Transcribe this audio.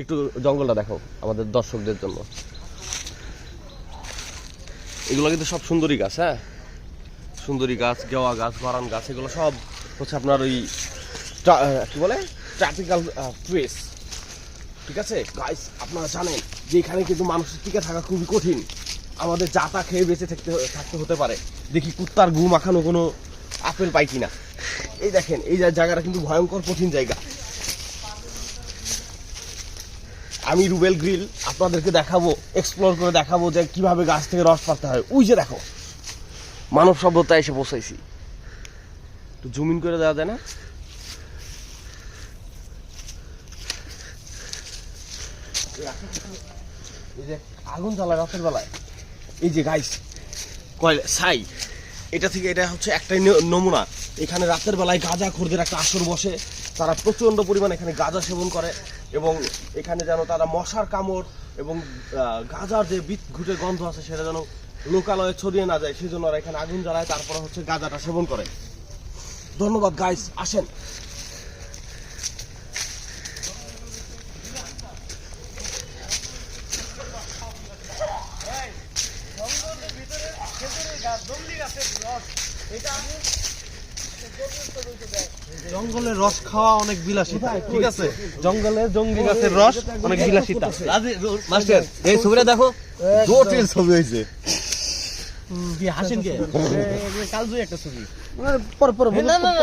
একটু জঙ্গলটা দেখো, আমাদের দর্শকদের জন্য। এগুলো কিন্তু সব সুন্দরী গাছ হ্যাঁ? সুন্দরী গাছ, গেওয়া গাছ গরান গাছ, এগুলো সব হচ্ছে আপনার ওই কি বলে? ট্রপিক্যাল ট্রেস ঠিক আছে? গাইস আপনারা জানেন যে এখানে কিন্তু মানুষের টিকে থাকা খুবই কঠিন। আমাদের জাতা খেয়ে বেঁচে থাকতে থাকতে হতে পারে। দেখি কুত্তার গু মাখানো কোনো আপেল পাই কিনা। এই দেখেন, এই জায়গাটা কিন্তু ভয়ঙ্কর কঠিন জায়গা। আমি রুবেল গ্রিল, আপনাদেরকে দেখাবো এক্সপ্লোর করে দেখাবো যে কীভাবে গাছ থেকে রস পাতে হয়। ওই যে দেখো, মানব সভ্যতা এসে বসাইছি তো জুমিন করে দেওয়া যায় না? এই যে আগুন জ্বালায় রাতের বেলায়। এই যে গাইস কয়লা, ছাই। এটা থেকে এটা হচ্ছে একটাই নমুনা। এখানে রাতের বেলায় গাঁজা খুরদের একটা আসর বসে। তারা প্রচণ্ড পরিমাণ এখানে গাঁজা সেবন করে এবং এখানে যেন তারা মশার কামড় এবং গাঁজার যে বিট ঘুটে গন্ধ আছে সেটা যেন লোকালয়ে ছড়িয়ে না যায় সেই জন্য ওরা এখানে আগুন জ্বালায়, তারপর হচ্ছে গাঁজাটা সেবন করে। ধন্যবাদ গাইস আসেন। জঙ্গলের রস খাওয়া অনেক বিলাসিতা ঠিক আছে? জঙ্গলে জঙ্গলি গাছের রস অনেক বিলাসিতা। মাস্টার এই ছবিটা দেখো। জটিল ছবি হয়েছে। হাসেন কে কালজুই একটা ছবি পর পর না না না।